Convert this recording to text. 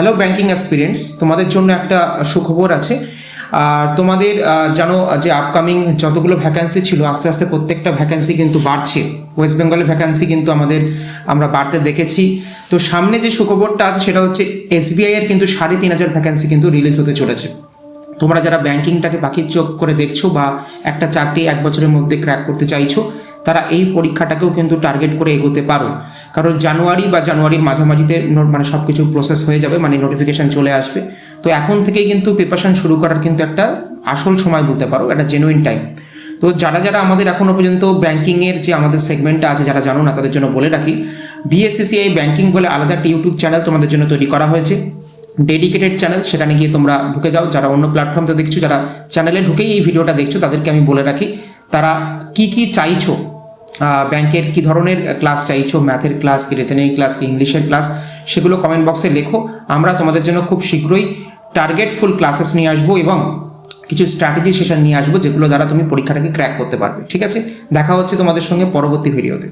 Hello banking experience তোমাদের জন্য একটা সুখবর আছে। আর তোমাদের জানো যে আপকামিং যতগুলো ভ্যাকান্সি ছিল, আস্তে আস্তে প্রত্যেকটা ভ্যাকান্সি কিন্তু বাড়ছে। ওয়েস্ট বেঙ্গলের ভ্যাকান্সি কিন্তু আমাদের, আমরা বাড়তে দেখেছি। তো সামনে যে সুখবরটা আছে, সেটা হচ্ছে এসবিআই এর কিন্তু সাড়ে তিন হাজার ভ্যাকান্সি কিন্তু রিলিজ হতে চলেছে। তোমরা যারা ব্যাংকিংটাকে পাখির চোখ করে দেখছ বা একটা চাকরি এক বছরের মধ্যে ক্র্যাক করতে চাইছো, তারা এই পরীক্ষাটাকেও কিন্তু টার্গেট করে এগোতে পারো। কারণ জানুয়ারি বা জানুয়ারির মাঝামাঝিতে মানে সব কিছু প্রসেস হয়ে যাবে মানে নোটিফিকেশন চলে আসবে। তো এখন থেকেই কিন্তু প্রিপারেশন শুরু করার কিন্তু একটা আসল সময় বলতে পারো, একটা জেনুইন টাইম তো যারা যারা আমাদের এখনও পর্যন্ত ব্যাংকিংয়ের যে আমাদের সেগমেন্টটা আছে, যারা জানো না, তাদের জন্য বলে রাখি বিএসসিসিআই ব্যাঙ্কিং বলে আলাদা একটা ইউটিউব চ্যানেল তোমাদের জন্য তৈরি করা হয়েছে। ডেডিকেটেড চ্যানেল সেখানে গিয়ে তোমরা ঢুকে যাও। যারা অন্য প্ল্যাটফর্মতে দেখছ, যারা চ্যানেলে ঢুকেই এই ভিডিওটা দেখছ, তাদেরকে আমি বলে রাখি, তারা কি কি চাইছো ব্যাংকের কি ধরনের ক্লাস চাইছো ম্যাথের ক্লাস কি, রিজনিং ক্লাস কি, ইংলিশের ক্লাস, সেগুলো কমেন্ট বক্সে লেখো। আমরা তোমাদের জন্য খুব শীঘ্রই টার্গেটফুল ক্লাসেস নিয়ে আসব এবং কিছু স্ট্র্যাটেজি সেশন নিয়ে আসব, যেগুলো দ্বারা তুমি পরীক্ষাটাকে ক্র্যাক করতে পারবে। ঠিক আছে? দেখা হচ্ছে তোমাদের সঙ্গে পরবর্তী ভিডিওতে